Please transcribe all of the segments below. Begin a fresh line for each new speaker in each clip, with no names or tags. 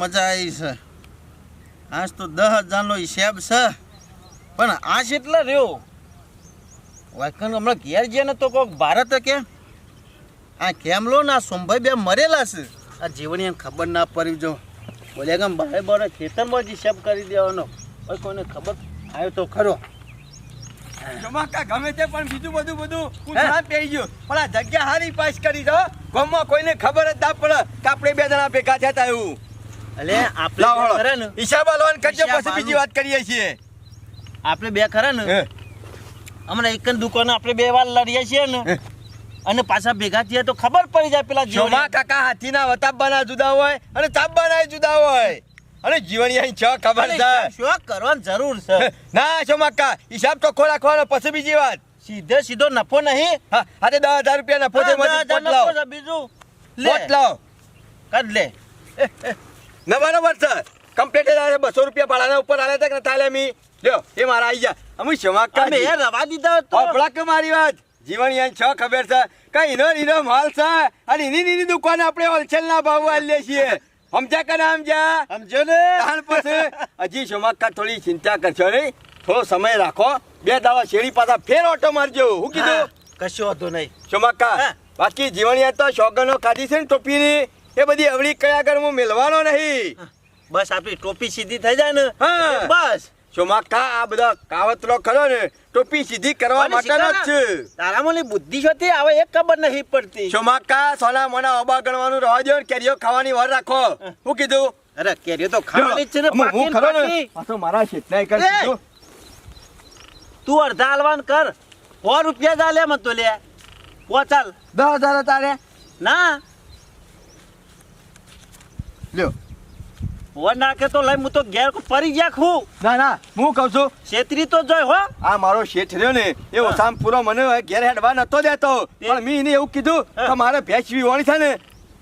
મજા આવી છે. આજ તો દસ હજારનો હિસાબ છે. પણ આ કેટલા રહ્યો. વાયકન હમણાં ઘેર ગયા ને તો કોક ભારત કે આ કેમલો આ સોમભાઈ બે મરેલા છે. આ જીવણી ખબર ના પડી જો. બોલે કે ભાઈ બારે ખેતરમાં જ હિસાબ કરી દેવાનો. કોઈ કોઈને ખબર આવ્યો તો ખરો.
જમાકા ગમે તે પણ બીજું બધું બધું પૂછવા પેઈ ગયું. પણ આ જગ્યા હારી પાસ કરી દો ગામમાં કોઈને ખબર જ ના પડે કે આપણે બે જણા ભેગા થયા તા એવું.
એટલે આપણે. ખરા ને.
હિસાબ આલવાનું કરજો પછી બીજી વાત કરીએ છીએ.
આપણે બે ખરા ને? હમણાં એક દુકાન આપણે બે વાર લડીએ છીએ ને. અને પાછા ભેગા થઈએ તો ખબર પડી જાય પેલા
શોમા કાકા હાથીના વતાબવાના જુદા હોય અને તાબવાના જુદા હોય. અને જીવન અહીં છ ખબર છે
શું કરવાની જરૂર છે?
ના શોમા કાકા હિસાબ ચોખ્ખો રાખવાનો પછી બીજી વાત.
સીધે સીધો નફો નહીં.
હા આજે દસ હજાર રૂપિયા નફો છે
બીજું. લે.
લાવ.
લાવો લે.
ના બરાબર છે કમ્પ્લેટ જ બસો રૂપિયા ભાડાના ઉપર આલે તક નતા આલે મી? લ્યો એ મારા આવી ગયા. અમે કાકા
અમે એ રવા દીધા તો.
કે મારી વાત? જીવન યાન છ ખબર છે. કઈ ઇનો ઈનો માલ છે? અને એની નીની દુકાન આપણે હોલસેલ ના ભાવ આલે છીએ. સમજા કે ના સમજા
સમજો ને.
તાણ પછી હજી શોમાકા થોડી ચિંતા કરશો નહીં. થોડો સમય રાખો. બે દાવા શેરી પાછા ફેર ઓટો મારજો. હું કીધું?
કશો હતો નહીં. હા.
બાકી જીવણિયા તો શોગનો કાઢી છે ને ટોપીની. એ બધી અવળી કયા હું મેળવાનો નહીં.
બસ આપણી ટોપી સીધી થઈ જાય ને?
હા.
બસ.
ચોમાકા આ બધા કાવતરો ખરો ને ટોપી સીધી કરવા માટેનો જ છે.
તારામાં ની બુદ્ધિ શોથી આવે એક ખબર નહીં પડતી.
ચોમાકા સોના મોના ઓબા ગણવાનું રહેવા દો કેરીઓ ખાવાની વાર રાખો. હું કીધું?
અરે કેરીઓ તો ખાવાની જ છે ને
હું- ખરો ને પાછો મારા શેઠનાય કર.
તું અડધા હાલવાન કર. સો રૂપિયા જ આલે મત લે. પોચાલ
દસ હજાર તારે.
ના.
લ્યો.
હો નાખે તો લઈ હું તો ઘેર પરી ગયા ખું.
ના ના હું કહું છું.
છેતરી તો જોય હો.
આ મારો શેઠ રહ્યો ને એ ઓસામ પૂરો મને ઘેર હેડવા નતો દેતો. પણ મેં એને એવું કીધું. કે મારે ભેંસ વિવાણી છે ને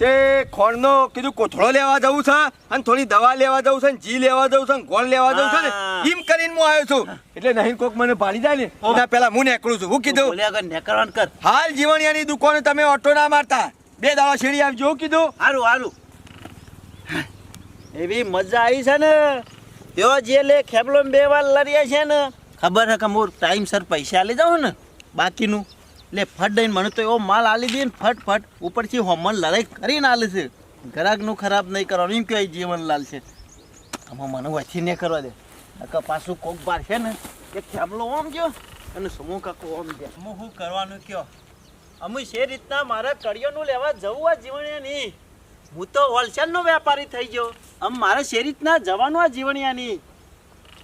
તે ખોણનો કીધું કોથળો લેવા જવું છે અને થોડી દવા લેવા જવું છે ને જી લેવા જવું છે ગોળ લેવા જવું છે ને એમ કરીને હું આવ્યો છું. એટલે નહીં કોક મને ભાણી જાય ને એના પહેલા હું નીકળું છું. હું કીધું
નેકળવાન કર.
હાલ જીવણિયાની દુકાને તમે ઓટો ના મારતા. બે દાડા શેરી આવજો કીધું.
હારું હારું. એવી મજા આવી છે ને. તેઓ જે લે ખેબલો બે વાર લડ્યા છે ને ખબર છે કે મોર ટાઈમસર પૈસા આલી જાઉં ને બાકીનું? લે ફટ દઈને મને તો એવો માલ આલી દે ને ફટ ફટ ઉપરથી હોમન લડાઈ કરીને આલે છે. ગ્રાહકનું ખરાબ નહીં કરવાનું એમ કહેવાય જીવનલાલ છે. આમાં મને વચ્ચે નહીં કરવા દે. નકર પાછું કોક બાર છે ને એ ખેબલો ઓમ ગયો અને સમૂહ કાકો ઓમ ગયા. હું શું કરવાનું કયો? અમે છે રીતના મારા કડિયાનું લેવા જવું આ જીવણિયાની હું તો હોલસેલનો વેપારી થઈ ગયો. આમ મારે શેરીતના જવાનું આ જીવણિયાની.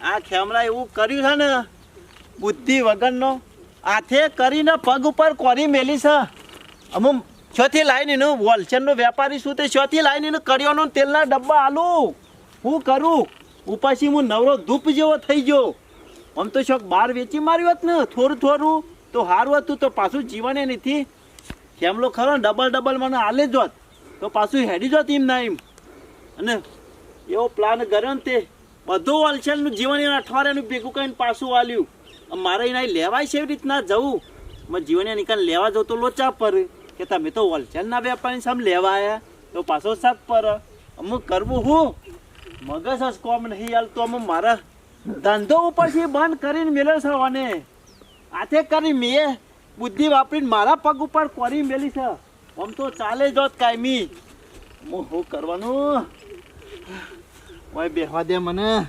આ ખેમરા એવું કર્યું છે ને, બુદ્ધિ વગરનો. હાથે કરીને પગ ઉપર કોરી મેલી છે. અમુક છથી લાઈને એનું હોલસેલનો વેપારી શું તે છથી લાઈને એનું કડિયાનો ને તેલના ડબ્બા આલું. હું કરું? ઉપાસી હું નવરો ધૂપ જેવો થઈ ગયો. આમ તો શોખ બહાર વેચી માર્યું હોત ને, થોડું થોડું. તો સારું હતું તો પાછું જીવને નથી. ખેમલો ખરો ડબલ ડબલ મને હાલે જ હોત. તો પાછું હેડી જોત એમ ના એમ અને એવો પ્લાન કર્યો ને તે. બધું હોલસેલનું જીવન એના અઠવાડિયાનું ભેગું કરીને પાછું આમ મારે એના લેવાય છે એવી રીતના જવું. મેં જીવનને નિકાલ લેવા જતો તો લોચા પર. કે તમે તો હોલસેલના વેપારી સામે લેવા આવ્યા તો પાછો સાપ પર. અમુક કરવું હું. મગજ જ કોમ નહીં હાલતો. અમુક મારા ધંધો ઉપરથી બંધ કરીને મેળવે છે અને આથે કરી મેં. બુદ્ધિ વાપરીને મારા પગ ઉપર કોરી મેલી છે. આમ તો ચાલે જ હોત કાયમી. હું શું કરવાનું? ઓય બેહવા દે મને.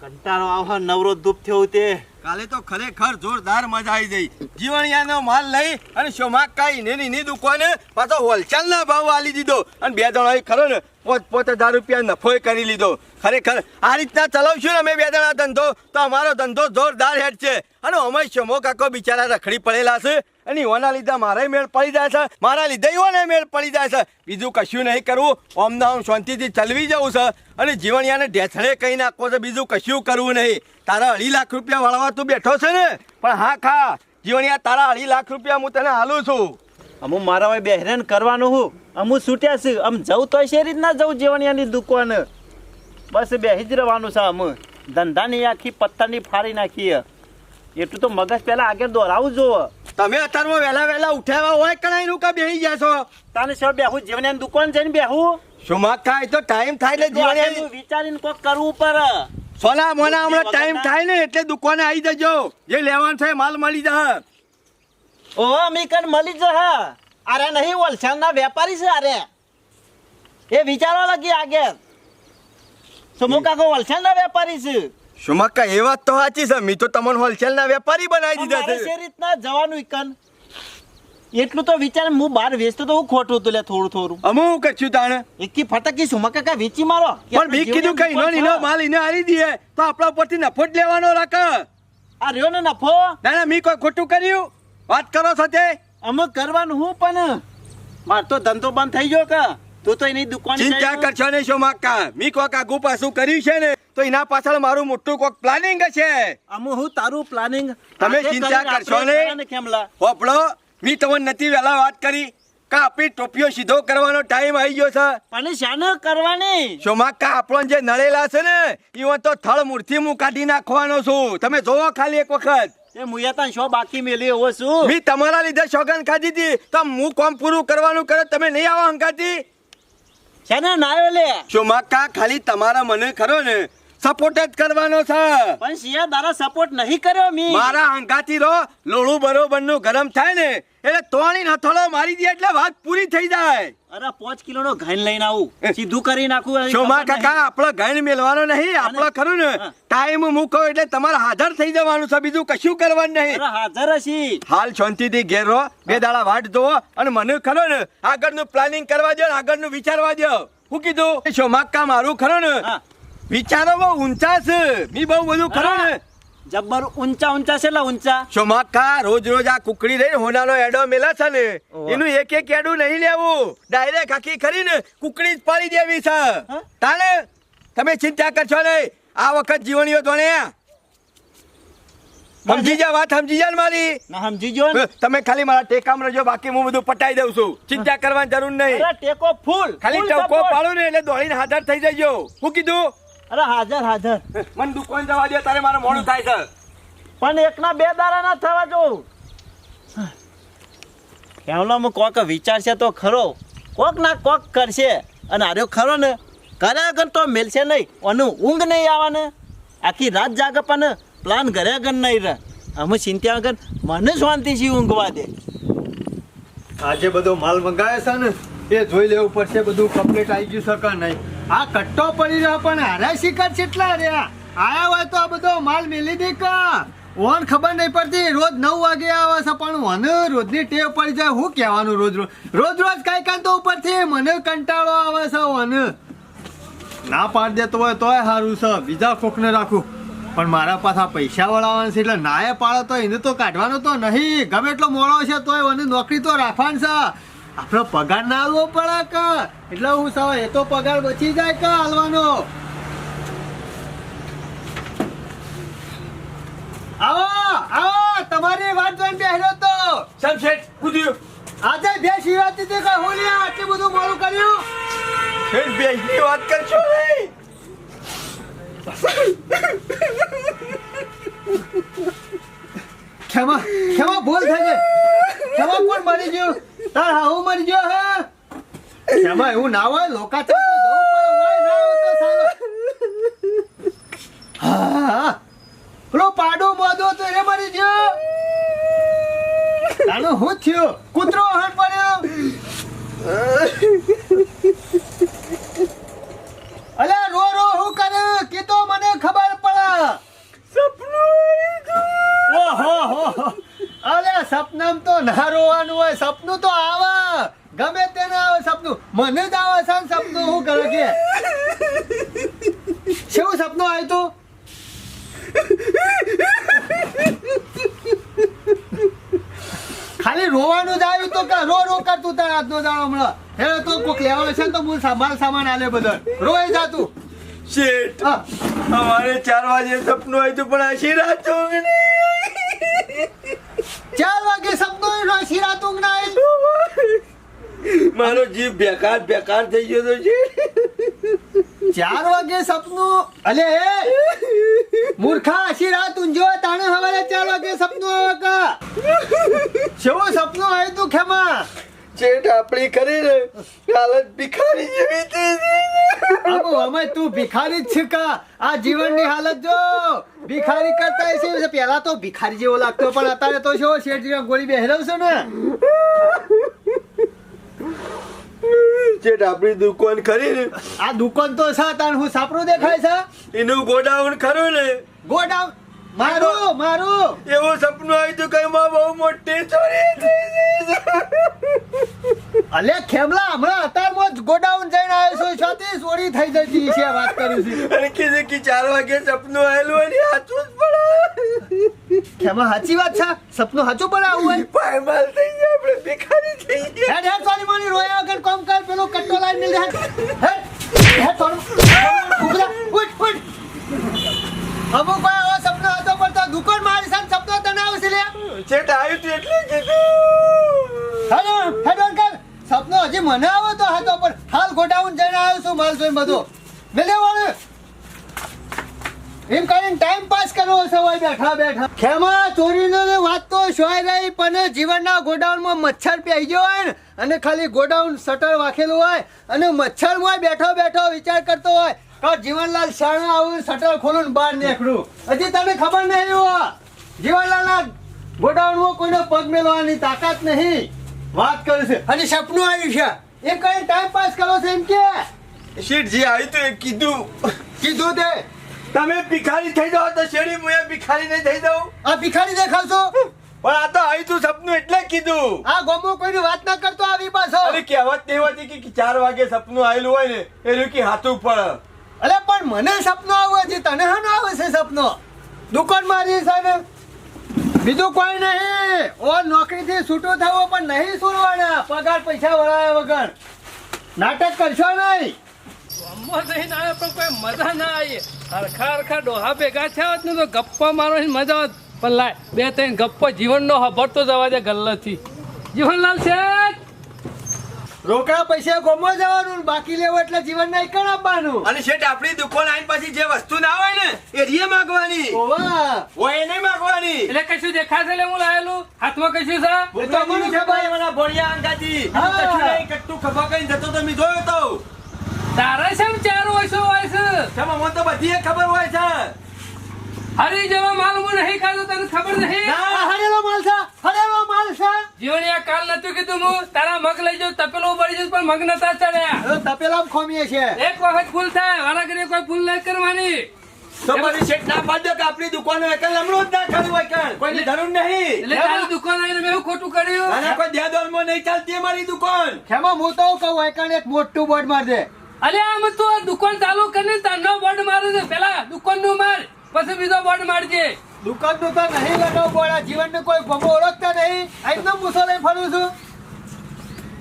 કંટાળો આવ નવરો ધૂપ થયો તે.
કાલે તો ખરેખર જોરદાર મજા આવી ગઈ. જીવણિયાનો માલ લઈ અને શોમાકા એની ની દુકાને પાછો હોલસેલ ના ભાવ આલી દીધો. અને બે જણા ખરો ને પોત પોત હજાર રૂપિયા નફો કરી લીધો. ખરેખર આ રીતના ચલાવશું ને અમે બે જણા ધંધો, તો અમારો ધંધો જોરદાર હેડ છે. અને અમે શમો કાકો બિચારા રખડી પડેલા છે. અને ઓના લીધે મારે મેળ પડી જાય છે. મારા લીધે ઓને મેળ પડી જાય છે. બીજું કશું નહીં કરવું. ઓમના ઓમ શાંતિથી ચલવી જવું છે. અને જીવણિયાને ઢેથળે કહી નાખવો છે. બીજું કશું કરવું નહીં. તારા અઢી લાખ રૂપિયા વાળવા તું બેઠો છે ને? પણ હા ખા. જીવણિયા તારા અઢી લાખ રૂપિયા હું તને હાલું છું.
અમુ મારા ભાઈ બેહેરાન કરવાનું હું. અમુ છૂટ્યા છે. આમ જવું તો છે રીતના જવું જીવણિયાની દુકાન. બસ બેસી જ રહેવાનું છે અમુ ધંધાની આખી પથ્થરની ફાડી નાખીએ એટલું તો મગજ પહેલા આગળ દોરાવું જોવો.
તમે અત્યારમાં વહેલા વહેલા ઉઠાવ્યા હોય કણાઈનું કે બેહી ગયા છો?
તાને શું બેહું? જીવણિયાની દુકાન જઈને બેહું?
સુમાક ખાય? તો ટાઈમ થાય એટલે
તો વિચારીને કોક કરવું પડે.
સોના મોના હમણાં ટાઈમ થાય ને એટલે દુકાને આવી જજો. જે લેવાનું છે માલ મળી જશે.
ઓહો અમીકન મળી જશે. અરે નહીં વલસાડના વેપારી છે અરે. એ વિચારવા લાગી આગળ સુમુકા કો વલસાડના વેપારી છે?
સુમક્કા એ વાત તો સાચી છે. મી તો તમને હોલસેલના વેપારી બનાવી દીધા છે.
રીતના જવાનું ઈકન. એટલું તો વિચાર હું બહાર વેચતો તો હું ખોટું હતું લે થોડું થોડું.
અમુક કચ્યું તાણે?
એકી ફટકી સુમા કાકા વેચી મારો?
પણ
આપણે
કીધું કઈ નો નીનો માલ ઇને હારી દીએ તો આપણા ઉપરથી નફો જ લેવાનો રાખ.
આ રહ્યો ને નફો?
ના ના મી કોઈ ખોટું કર્યું? વાત કરો સાથે. તે
અમે કરવાનું હું પણ? માર તો ધંધો બંધ થઈ ગયો કે. તું તો એની દુકાન
ચિંતા કરશો નહીં શું મકા મી કોક આગુ પાછું કર્યું છે ને તો એના પાછળ મારું મોટું કોક પ્લાનિંગ છે
અમે હું તારું પ્લાનિંગ
તમે ચિંતા કરશો નહીં.
કેમલા
હોપડો મી તમને નથી વહેલા વાત કરી. કા આપણી ટોપીઓ સીધો કરવાનો ટાઈમ આવી ગયો છે?
પણ શાનો કરવાની?
શોમાકા આપણો જે નળેલા છે ને ઈવન તો થળ મૂર્તિ હું કાઢી નાખવાનો છું. તમે જોવો ખાલી એક વખત.
એ મુયાતા શો બાકી મેલી એવો છું?
મી તમારા લીધે સોગન ખાધી હતી તો હું કોમ પૂરું કરવાનું કરે તમે નહીં આવો હંકાતી
શાને નાયો લે?
શોમાકા ખાલી તમારા મને ખરો ને સપોર્ટ જ કરવાનો છે.
પણ સિયા તારા સપોર્ટ નહીં કર્યો મી.
મારા હંકાતી રો લોણું બરોબરનું ગરમ થાય ને એટલે તોણી હથોડો મારી દે એટલે વાત પૂરી થઈ જાય.
અરે પાંચ કિલો નો ઘાઈન લઈને આવું. સીધું કરી નાખું
શોમા કાકા આપણો ઘાઈન મેળવાનો નહીં આપણો ખરું ને. ટાઈમ મૂકો એટલે તમારે હાજર થઈ જવાનું છે બીજું કશું કરવાનું
નહીં. હાજર હશી.
હાલ શાંતિથી ઘેર રહો બે દાડા વાટ જોવો અને મને ખરો ને આગળનું પ્લાનિંગ કરવા દો આગળ આગળનું વિચારવા દો હું કીધું શોમાકા મારું ખરો ને. વિચારો બહુ ઊંચા છે. મી બહુ બધું ખરો ને.
જબ્બર ઊંચા ઊંચા છે ઊંચા?
શોમાકા રોજ રોજ આ કુકડી રહી હોનાનો એડો મેલા છે ને. એનું એક એક એડું નહીં લેવું. ડાયરેક્ટ આખી કરીને કુકડી જ પાડી દેવી છે? તાને તમે ચિંતા કરશો નહીં. આ વખત જીવણીઓ ધોણે સમજી જા વાત સમજી જા ને મારી.
ના સમજી જો
તમે ખાલી મારા ટેકામ રહેજો બાકી હું બધું પટાઈ દઉં છું. ચિંતા કરવાની જરૂર નહીં.
ટેકો ફૂલ.
ખાલી
ફૂલ
પાડું ને એટલે દોડીને હાજર થઈ જજો. હું કીધું?
અરે હાજર હાજર.
મને દુકાન જવા દે તારે મારે મોડું થાય છે.
પણ એકના બે દારા ના થવા જો કેવલામાં કોક વિચારશે તો ખરો. કોક ના કોક કરશે. અને આર્યો ખરો ને કરે આગળ તો મેલશે નહીં અને ઊંઘ નહીં આવવાને. આખી રાત જાગે પણ પ્લાન ઘરે આગળ નહીં રહે. અમે ચિંતા આગળ મને શાંતિથી ઊંઘવા દે.
આજે બધો માલ મંગાવે છે ને એ જોઈ લેવું પડશે, બધું કમ્પ્લીટ આવી ગયું છે નહીં? આ કટ્ટો પડી રહ્યો, પણ હારા શિકાર કેટલા રહ્યા? આયા હોય તો આ બધો માલ મેલી દે કા? ઓન ખબર નહીં પડતી, રોજ નવ વાગે આવે છે, પણ મને રોજની ટેવ પડી જાય, હું કહેવાનું રોજ રોજ? રોજ રોજ કાંઈ કાંતો ઉપરથી મને કંટાળો આવે છે વન ના પાડી દેતો હોય તોય સારું છે, બીજા કોકને રાખું. પણ મારા પાછા પૈસા વળાવવાના છે, એટલે નાય પાડો તો એને તો કાઢવાનો તો નહીં. ગમે એટલો મોડો છે, તોય વન નોકરી તો રાખવાની છે. આપણો પગાર ના આલવો પડે કે? એટલે હું સવાય એ તો પગાર બચી જાય કે હાલવાનો આવો આવો તમારી વાત જોઈને બેહ્યો તો.
સનસેટ કૂદ્યું
આજે બે શિવરાત્રી થી કઈ હોલી આટલું બધું મોડું કર્યું?
ફેર બેસની વાત કરશો નહીં.
ખેમા ખેમા ભૂલ થઈ ગઈ. ખેમા કોણ મરી ગયો? તાર હાહુ મરી ગયો, હે? એમાં એવું ના હોય? લોકા તો. પેલો પાડો મોદો તો એ મરી ગયો. તાનો હું થયો? કૂતરો હણ પડ્યો અલ્યા રો રો હું કરે કીધો મને ખબર પડે ઓહો હો હો. અરે સપનામ તો ના રોવાનું હોય સપનું તો આવે. ગમે તેને આવે સપનું. મને જ આવે છે સપનું હું કરે કે શું સપનું આવ્યું તું? ખાલી રોવાનું જ આવ્યું તો કે રો રો કરતું તાર આજનો દાડો હમણાં? હે તો કોક લેવાનો છે તો હું માલ સામાન આલે બધા રોય જાતું
શેઠ અમારે ચાર વાગે સપનું આવ્યું પણ આશી રાત નહીં.
ચાર વાગે સપનું રોશી રાત ઊંઘ
મારો જીવ બેકાર બેકાર થઈ ગયો તો છે.
ચાર વાગે સપનું. અલે મૂર્ખા આશી રાત ઊંજો તાણે હવારે ચાર વાગે સપનું આવે કા. કેવું સપનું આવ્યું તું ખેમા?
ચેટ આપણી કરી ને હાલત ભિખારી જેવી થઈ.
આબુ અમે તું ભિખારી જ છકા આ જીવનની હાલત જો. ભિખારી કરતા છે. પહેલા તો ભિખારી જેવો લાગતો પણ અત્યારે તો શું શેઠજી ગોળી બેહરાવશો ને?
ચેટ આપણી દુકાન ખરી ને.
આ દુકાન તો છે તાણ હું સાપરું દેખાય છે.
એનું ગોડાઉન ખરું ને?
ગોડાઉન? મારું મારું.
એવું સપનું આવ્યું હતું કઈ માં બહુ મોટી ચોરી થઈ.
અલે ખેમલા હમણાં અત્યારમાં મોજ ગોડાઉન જઈને આવ્યો છું. છોતી ચોરી થઈ જતી છે વાત કરું છું.
અને કીધું કે ચાર વાગે સપનું આવેલું અને સાચું જ પડે.
ખેમા સાચી વાત છે? સપનું સાચું પણ આવું હોય?
પાયમાલ થઈ ગયા આપણે ભિખારી થઈ ગયા.
હેડ હેડ સોની માની રોયા વગર કોમ કર. પેલો કટ્ટો લાઈન મિલ હેડ. હેડ હેડ સોનું ઉભરા ઉઠ ઉઠ. અમુક કોઈ આવો સપનો હતો પણ તો દુકાન મારી સામે સપનો તને આવશે લે
ચેટ આવ્યું હતું એટલે કીધું
હેલો હેડ ઓન કર સપનો હજી મને આવો તો હતો પણ હાલ ગોડાઉન જઈને આવ્યો છું માલ જોઈને બધો. મેલે એમ કરીને ટાઈમ પાસ કરવો હોય બેઠા બેઠા. ખેમા, ચોરીનો વાત તો શોય રહી, પણ જીવનના ગોડાઉનમાં મચ્છર પહેરી ગયો હોય ને, અને ખાલી ગોડાઉન શટર વાખેલું હોય, અને મચ્છરમાં બેઠો બેઠો વિચાર કરતો હોય, કે જીવનલાલ શાણા આવું શટર ખોલું બહાર નીકળું હજી તને ખબર નહીં હો. જીવનલાલના ગોડાઉનમાં કોઈનો પગ મેલવાની તાકાત નહીં. વાત કરે છે. અને સપનું આવ્યું છે. એમ કઈ ટાઈમ પાસ કરો છે એમ કે?
શેઠજી આવી તો એ કીધું.
કીધું તે?
તમે ભિખારી થઈ જાઓ તો શેરી હું એ ભિખારી નહીં થઈ જાઉં.
આ ભિખારી દેખાવશો?
પણ આ તો આવી તું સપનું એટલે કીધું.
આ ગોમો કોઈની વાત ના કરતો આવી પાછો.
અરે કહેવત નહીં હોતી કે ચાર વાગે સપનું આવેલું હોય ને એનું કે હાથું પડ
અરે પણ મને સપનો આવે છે તને હાનો આવે છે સપનો? દુકાન મારી સાહેબ. બીજું કોઈ નહીં. ઓ નોકરીથી છૂટું થવો પણ નહીં છોડવાના પગાર પૈસા વળાયા વગર. નાટક કરશો નહીં?
અમ્મો થઈને આવ્યો પણ કોઈ મજા ના આવી. હરખા હરખા ડોહા ભેગા થયા હોત ને તો ગપ્પા મારવાની મજા હોત. પણ લાય બે ત્રણ ગપ્પો જીવનનો હબરતો જવા દે ગલ્લાથી જીવનલાલ શેઠ!
રોકડા પૈસા ગોમો જવાનું બાકી લેવું એટલે જીવન નહીં કણ આપવાનું?
અને શેઠ આપણી દુકાન આવીને પછી જે વસ્તુ ના હોય ને એ રીએ માંગવાની.
ઓવા
એ નહીં માંગવાની.
એટલે કશું દેખાશે એટલે હું લાયેલું? હાથમાં કશું છે?
તો મને છે, મને ભોળિયા અંગાજી.
હા.
કશું નહીં, કટુ ખભા કરીને જતો તો મેં જોયો તો.
તારે શેમ ચાર વયસો હોય છે?
તેમાં મને તો બધી ખબર હોય છે.
હરી જેવો માલ હું નહીં ખાતો તને ખબર નહીં?
આ હરેલો માલ છે હરેલો માલ છે.
જીવન કાલ નતું કીધું હું. તારા મગ લઈ જાઉં તપેલો ઉપાડી જવું પણ મગ નતા ચડ્યા.
તપેલા ખોમીએ છે
એક વખત ભૂલ થાય વારા ઘરે કોઈ ભૂલ નહીં કરવાની.
તો પછી શેઠ ના પાડજો કે આપણી દુકાનો એકલ લમણું જ ના ખાવું હોય કાંઈ. કોઈની જરૂર નહીં.
એટલે તારી દુકાન આવીને મેં ખોટું કર્યું?
અને ના, કોઈ દેદોલમાં નહીં ચાલતી અમારી દુકાન.
ખેમા હું તો કહું એકણ એક મોટું બોર્ડ માર દે.
અલે આમ તો દુકાન ચાલુ કરીને તારનો બોર્ડ મારે છે. પેલા દુકાનનું માર પછી બીજો બોર્ડ મારજે.
દુકાનનું તો નહીં લગાવ બોડા જીવન ને કોઈ ભમો ઓળખતા નહીં. આજનો મૂસો લઈ ફરું છું.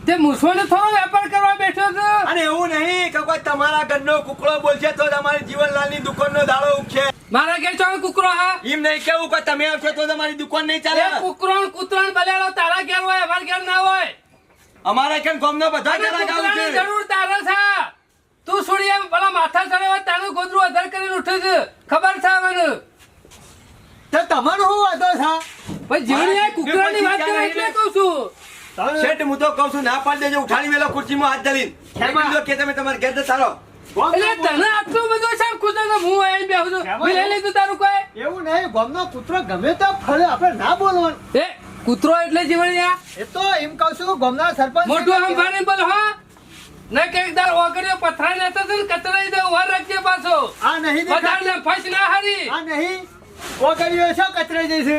તે મૂસોને થોડો વેપાર કરવા બેઠો છે?
અને એવું નહીં કે કોઈ તમારા ઘરનો કુકડો બોલશે તો તમારી જીવનલાલની દુકાનનો દાડો ઉગશે.
મારા ઘેર ચોવીસ કુકરો હા?
એમ નહીં કેવું કે તમે આવશો તો તમારી દુકાન નહીં ચાલે.
કુકરો ને કૂતરો બલેડો તારા ઘેર હોય અમારા ઘેર ના હોય.
અમારા કેમ ગામના બધા ઘેર
જરૂર તારા છે. તું છોડી એમ પેલા માથા ચડે હોય તારું ગોદરું અધર કરીને ઉઠે છે. ખબર છે મને
તો? તમારો હું વાંધો છે?
ભાઈ જીવની આ કુકરાની વાત કરે એટલે કહું છું.
શેઠ હું તો કહું છું ના પાડી દેજો ઉઠાડી મેલો ખુરશીમાં હાથ ધરીને. કે તમે તમારે ઘેર.
એટલે તને આટલું બધું છે કૂતરો તો હું આવીને બેહું છું. મેં લઈ લીધું તારું કોઈ?
એવું નહીં ગમનો કૂતરો ગમે તો ફરે આપણે ના બોલવાનું.
એ કૂતરો એટલે જીવણિયા
એ તો એમ કહું છું ગમના સરપંચ
મોટું સંભાળીને બોલ હા? ને કંઈક એકદાર ઓગળ્યો પથરા લેતો ને કતરાઈ દે વાર રાખજે પાછો.
આ નહીં દેખાતું.
બધાને ફસ ના હારી.
આ નહીં. ઓગળ્યો છો કચરાઈ જશે.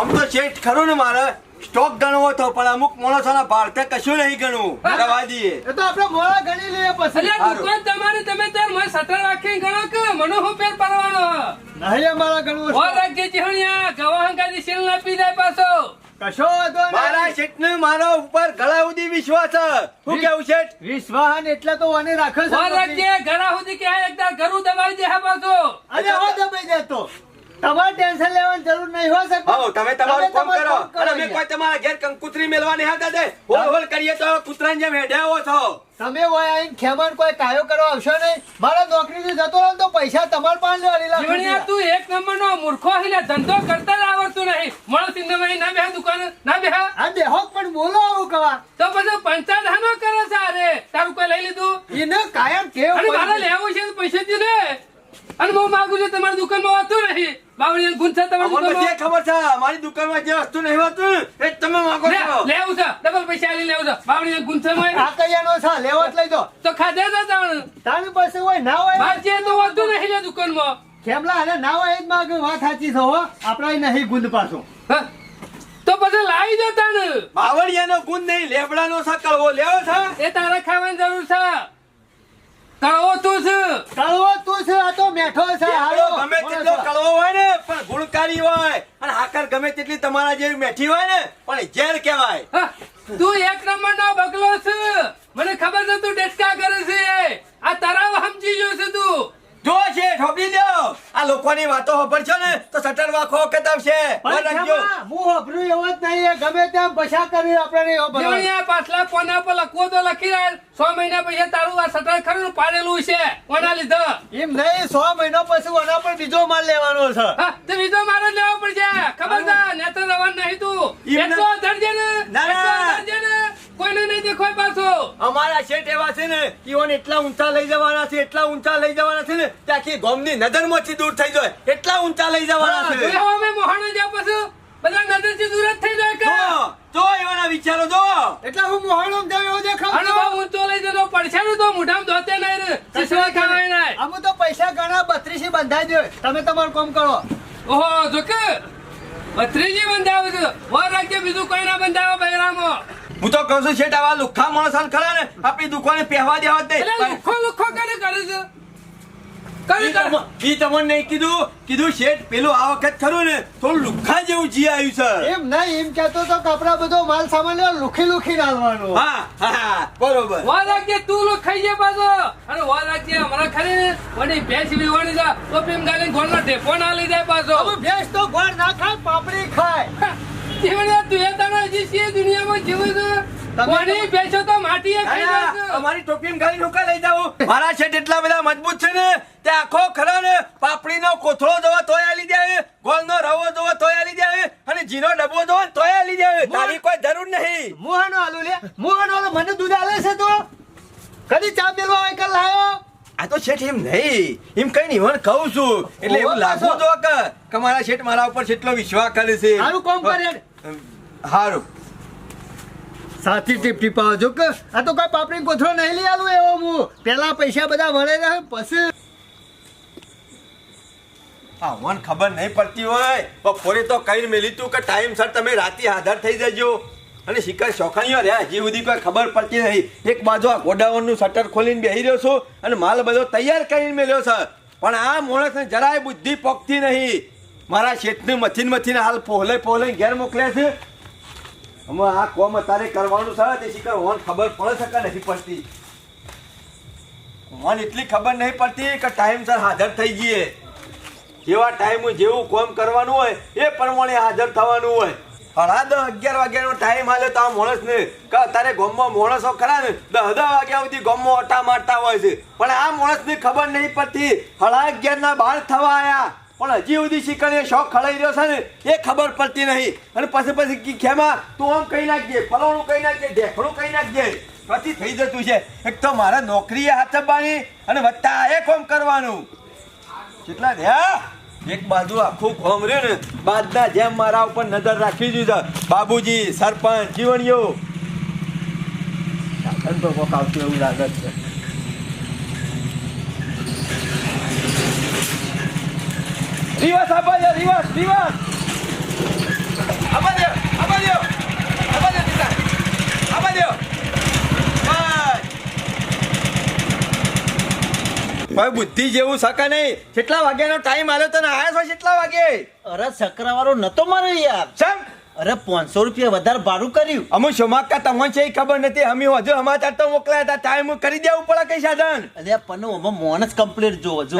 આમ તો શેઠ ખરું ને મારે? સ્ટોક ગણવો તો પણ અમુક માણસોના ભારતે કશું નહીં ગણવું. રવા દઈએ
એ તો આપણે મોડા ગણી લઈએ પછી.
દુકાન તમારી તમે તાર મને સટર રાખીને ગણો કે મને હું ફેર પડવાનો?
નહીં અમારા ગણવું
વાર રાખજે જીવણિયા ગવા હંગાથી શીલ ના પી જાય પાછો.
કશો વાંધો
મારા
શેઠ
ને મારા ઉપર ગળા સુધી વિશ્વાસ છે. શું કેવું શેઠ?
વિશ્વાસ એટલે તો મને રાખે છે
વાર રાખજે ઘણા સુધી કે આ એકદાર ઘરું દબાવી દે હા પાછો.
અરે હવે દબાઈ દેતો તમારે ટેન્શન લેવાની જરૂર નહીં હોય સાહેબ.
હા તમે તમારું કામ કરો. અને અમે કોઈ તમારા ઘેર કંકુતરી મેલવાની હા દાદા. હોલ હોલ કરીએ તો કૂતરાની જેમ હેડ્યા હો છો.
તમે હોય આઈને ખેમણ કોઈ કાયો કરવા આવશો નહીં? મારા નોકરીથી જતો રહો તો પૈસા તમારે પાસે લાખ
જીવણિયા તું એક નંબરનો મૂર્ખો હિલે ધંધો કરતા જ આવડતું નહીં. મળો સિંધમાઈ ના બેહા દુકાન ના બેહા?
આ બેહો પણ બોલો આવું કવા.
તો પછી પંચાયત હાનો કરે છે અરે? તારું કોઈ લઈ લીધું?
એને કાયમ કેવું અરે
મારે. લેવું છે પૈસા દી ને અને હું માંગુ છું તમારી દુકાનમાં હોતું નહીં બાવળી ગુંથા તમારી
અમને
કે
ખબર છે. મારી દુકાનમાં જે વસ્તુ નહીં હોતું એ તમે માંગો છો.
લેવું છે. ડબલ પૈસા લઈ લેવું છે. બાવળી ગુંથામાં
આ કયાનો છે. લેવો જ લઈ દો.
તો ખાધે તો તાણ
તારી પાસે હોય ના હોય.
બાજી તો વધુ નહીં લે દુકાનમાં.
ખેમલા અને ના હોય એ જ માંગ. વાત સાચી છે હો. આપણે નહીં ગુંદ પાછો?
તો પછી લાવી દો તાણ.
બાવળિયાનો ગુંદ નહીં લેબડાનો સકળવો લેવો છે?
એ તારે ખાવાની જરૂર છે. કળવો તું છે.
કળવો તું છે આ તો મેઠો છે હાલો.
ગમે તેટલો કળવો હોય ને પણ ગુણકારી હોય. અને હાકર ગમે તેટલી તમારા જેવી મેઠી હોય ને પણ ઝેર કહેવાય.
તું એક નંબર નો બગલો છે. મને ખબર છે તું ડેટકા કરે છે આ તરાવ સમજી ગયો છે તું.
જો છે ઠોકી દો. આ લોકોની વાતો છે ને તો સટર વાખો કતાબ છે
હું હોભળ્યું એવો જ નહીં ગમે તેમ પૈસા કરી આપણે નહીં
પાછલા પોના પર લખવો તો લખી રહ્યા? સો મહિના પછી તારું આ સટર ખરું પાડેલું છે કોના લીધે?
એમ નહીં સો મહિનો પછી ઓના પર બીજો માલ લેવાનો છે.
હા તે બીજો માલ જ લેવો પડશે. ખબર છે નેત્ર રવાન નહીં તું. એટલો ધરજે ને
ના, ના.
એટલો ધરજે ને. કોઈને નહીં દેખાય પાછો.
અમારા શેઠ એવા છે ને કે એટલા ઊંચા લઈ જવાના છે એટલા ઊંચા લઈ જવાના છે ને કે આખી નજરમાંથી દૂર થઈ જાય. એટલા ઊંચા લઈ જવાના છે.
અમે મોહાણા જ્યાં પછી બધા નજરથી દૂર જ થઈ જાય કે?
જો જો એવાના વિચારો જો.
એટલે હું મોહાણો જાઉં એવો દેખાવ
અને બહુ ઊંચો લઈ જતો પડછાડું તો મુઢામ ધોતે નહીં રે સિસવા ખાવાય નહીં
અમે તો પૈસા ઘણા બત્રીસી બંધાઈ દે તમે તમારું કામ કરો.
ઓહો જોકે કે ભત્રીજી બંધાવ છે. વાર રાખજે બીજું કોઈ ના બંધાવો બહેરામાં
હું તો કહું છું શેઠ આવા લુખા માણસ ખરા ને આપણી દુકાને પહેવા દેવા દે
લુખો લુખો કરે કરે છે.
ઈ
કરે.
તમ- ઈ તમને નહીં કીધું. કીધું શેઠ પેલું આ વખત ખરું ને થોડું લુખ્ખા જેવું જી આવ્યું છે.
એમ નહીં એમ કહેતો તો કપડા બધો માલ સામાન લુખી લુખી નાલવાનો.
હા હા બરોબર.
વા રાખજે તું લુખાઈ ખાઈ જાય પાછો. અને વાર રાખજે હમણાં ખરી. ને મને ભેંસ વિવાણી જા. તો પેમ ગાલી ગોળનો ઢેફો ના લઈ જાય પાછો.
હવે ભેંસ તો ગોળ ના ખાય પાપડી ખાય.
જીવણિયા તું એ તારા હજી છે દુનિયામાં જીવે છે?
તમે
કોની ભેંસો તો માટીએ ખાઈ
ના,
જાય
ના,
છે
અમારી ટોપી ગાડી નું લઈ જાવું મારા છે એટલા બધા મજબૂત છે ને તે આખો ખરા ને પાપડીનો કોથળો જોવો તોય આલી દે ગોળનો રવો જોવો તોય આલી દે અને જીનો ડબ્બો જોવો ને તોય આલી દે તારી કોઈ જરૂર નહીં.
મુહાનો આલુ લે મુહાનો આલુ મને દૂધ આલે છે તો? કદી ચા મેલવા હોય કે લાયો?
આ તો શેઠ એમ નહીં. એમ કઈ નહીં હું કહું છું. એટલે એવું લાગુ તો કે મારા શેઠ મારા ઉપર કેટલો વિશ્વાસ કરે છે.
સારું કોમ કરે.
સારું
સાચી ટીપ ટીપાવ જો કે. આ તો કોઈ પાપડી કોથળો નહીં લઈ આલું એવો હું. પેલા પૈસા બધા વળે રહે પછી.
હા મને ખબર નહીં પડતી હોય. બપોરે તો કઈ મેલી તું કે ટાઈમ સર તમે રાતે હાજર થઈ જજો. અને શિકાર શોખાણીઓ રહ્યા. હજી સુધી કોઈ ખબર પડતી નહીં એક બાજુ આ ગોડાઉનનું શટર ખોલીને બેસી રહ્યો છું અને માલ બધો તૈયાર કરીને મેલ્યો છે. પણ આ માણસને જરાય બુદ્ધિ પોકતી નહીં. મારા શેઠને મથીન મથીને હાલ પહોલે પહોલે ઘેર મોકલ્યા છે. અમે આ કોમ અત્યારે કરવાનું છે. તે શિકાર હોન ખબર પડે છે કે નથી પડતી? મને એટલી ખબર નહીં પડતી કે ટાઈમસર હાજર થઈ જઈએ જેવા ટાઈમ જેવું કોમ કરવાનું હોય, એ પ્રમાણે હાજર થવાનું હોય. સાડા દસ અગિયાર વાગ્યાનો ટાઈમ હાલે તો આ માણસને તારે ગામમાં માણસો ખરા ને દસ વાગ્યા સુધી ગામમાં ઓટા મારતા હોય છે. પણ આ માણસને ખબર નહીં પડતી. સાડા અગિયારના બાર થવા આવ્યા પણ હજી સુધી શીખણે શોખ ખડાઈ રહ્યો છે ને, એ ખબર પડતી નહીં. અને પછી પછી ખેમા, તું આમ કહી નાખજે, ફલાણું કહી નાખજે, ઢેફણું કહી નાખજે. પછી થઈ જતું છે. એક તો મારે નોકરીએ હાથબાની અને વત્તા એ કોમ કરવાનું. કેટલા રહ્યા? એક બાજુ આખું ખોમ રહ્યું ને બાદના જેમ મારા ઉપર નજર રાખી દીધો. બાબુજી, સરપંચ, જીવણીઓ. સાધન તો કોક આવતું એવું લાગે છે. રિવાસ આપા રિવાસ રિવાસ રિવર્સ આપા દો આપા દો આપા દો દીકરા આપા દો બસ કોઈ બુદ્ધિ જેવું શકે નહીં. કેટલા વાગ્યાનો ટાઈમ આવ્યો તને? આયા છો કેટલા વાગે?
અરે સકરાવાળો નતો મારે યાર.
ચમ.
અરે પાંચસો રૂપિયા વધારે ભાડું કર્યું.
અમે શોમાકા તમને છે ખબર નથી. અમે હજુ સમાચાર તો મોકલાયા હતા. ટાઈમ કરી દેવું પડે કઈ સાધન?
અલ્યા પણ અમે મોનસ કમ્પ્લીટ જોવો જો.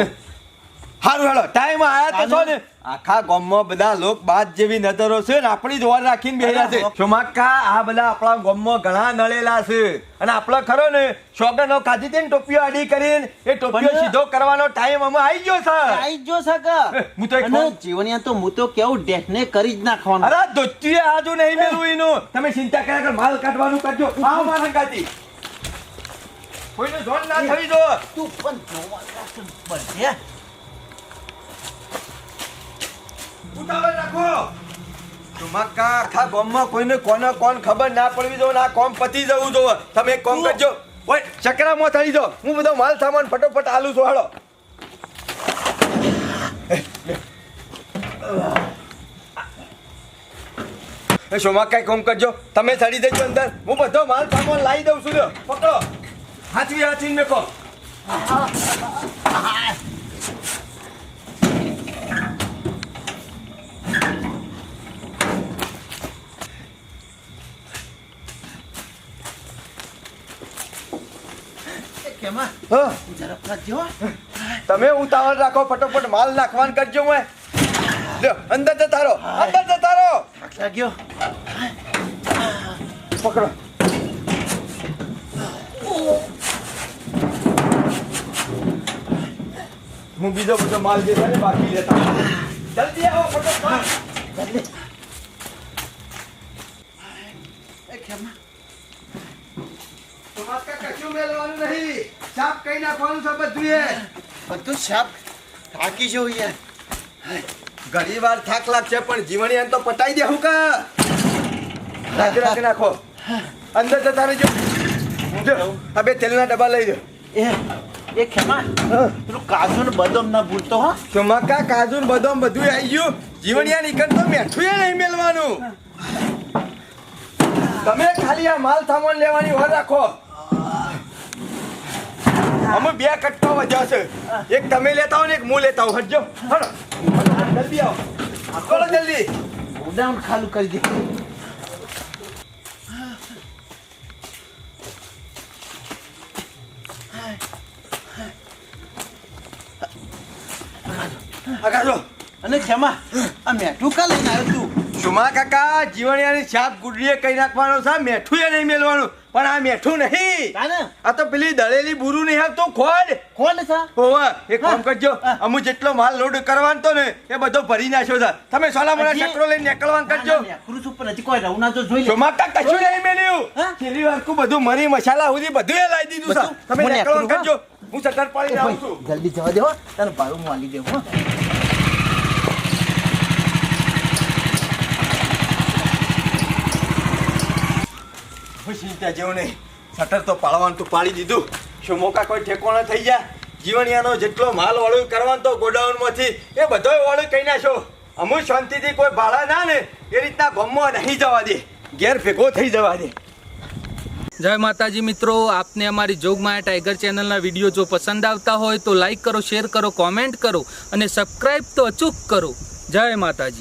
સારું હેડો ટાઈમ આયા તો છો ને. આખા ગામમાં બધા લોક બાદ જેવી નજરો છે ને આપણી જ રાખીને બેહ્યા છે. શોમાકા આ બધા આપણા ગામમાં ઘણા નળેલા છે. અને આપણે ખરો ને શોગનો કાઢી હતી ટોપીઓ આડી કરીને એ ટોપીઓ સીધો કરવાનો ટાઈમ અમે આવી ગયો છે
આવી ગયો સકા
હું તો
અને તો હું તો કેવું ડેકને કરી જ નાખવાનું.
અરે દોસ્તીએ આજુ નહીં મેલું એનું. તમે ચિંતા કર્યા કર માલ કાઢવાનું કરજો. આવો મારા કાઢી કોઈને જોન ના થઈ જો
તું પણ જોવા
ઉતાવળ રાખો આખા ગામમાં કોઈને કોને કોણ ખબર ના પડવી દો ના કોમ પતી જવું જોવે. તમે એક કોમ કરજો. ઓય ચકરામાં થડી જો. હું બધો માલ સામાન ફટોફટ આલું છું હાલો. એ શોમા કઈ કોમ કરજો. તમે ચડી દેજો અંદર. હું બધો માલ સામાન લાવી દઉં છું. પકડો. હાથવી હાથવી મેકો હા.
ઝડપ રાખજો
તમે ઉતાવળ રાખો ફટોફટ માલ નાખવાનું કરજો મેં અંદર જતા રહો અંદર જતા રહો
થાક લાગ્યો.
પકડો. હું બીજો બધો માલ જે છે બાકી લેતા જલ્દી આવો ફટોફટ.
એ કેમાં?
તમારે કશું મેળવાનું નહીં. સાપ કઈ નાખવાનું છે બધું એ
બધું સાપ થાકી જવું યાર
ઘણી વાર થાક લાગશે પણ જીવણી એમ તો પટાઈ દેવું કે? રાખી રાખી નાખો. અંદર જતા રહેજો. આ બે તેલના ડબ્બા લઈ જાઓ
એ એ ખેમા પેલું કાજુ ને બદામ ના ભૂલતો હો.
કા કાજુ ને બદામ બધું આવી ગયું. જીવણિયા નીકળ તો મેઠું નહીં મેળવાનું. તમે ખાલી આ માલ સામાન લેવાની વાર રાખો. અમે બે વધ્યા છે. એક તમે લેતા હો ને એક હું લેતા હો. હટજો. હલો જલ્દી આવો. કોલો જલ્દી.
ગોડાઉન ખાલી કરી દે.
આગળ
અને ખેમા આ મેઠું કા લઈને આવ્યો તું.
સુમા કાકા? જીવણિયાની છાપ ગુડરીએ કઈ નાખવાનો છે મેઠું એ નહીં મેળવાનું પણ આ મેઠું નહીં. આ તો પેલી દળેલી બુરુ નહીં આવતું ખોડ.
કોણ છે?
ઓવા એક કામ કરજો. અમુ જેટલો માલ લોડ કરવાનો તો ને એ બધો ભરી નાખ્યો છે. તમે સોલા
હજી-
ચક્રો લઈને નીકળવાનું કરજો.
ક્રુસ ઉપર હજી કોઈ ના તો જોઈ લે.
ચોમાકા કશું નહીં મેલ્યું?
પેલી
વાર વારકું બધું મરી મસાલા સુધી બધું એ લાવી દીધું છે. તમે નીકળવાનું કરજો. હું. સટર
પાડી
આવું છું.
જલ્દી જવા દેવો તને ભાડું હું આલી દેવું હો
જેવું નહીં. શટર તો પાડવાનું તો પાડી દીધું. શું મોકા કોઈ ઠેકોણા થઈ ગયા? જીવણિયાનો જેટલો માલ વાળું કરવાનો તો ગોડાઉનમાંથી એ બધો વાળું કહી નાખો. અમુક શાંતિથી કોઈ ભાડા ના ને એ રીતના ગમમાં નહીં જવા દે. ઘેર ભેગો થઈ જવા દે.
જય માતાજી મિત્રો, આપને અમારી જોગમાયા ટાઈગર ચેનલના વીડિયો જો પસંદ આવતા હોય તો લાઈક કરો, શેર કરો, કોમેન્ટ કરો અને સબસ્ક્રાઈબ તો અચૂક કરો. જય માતાજી.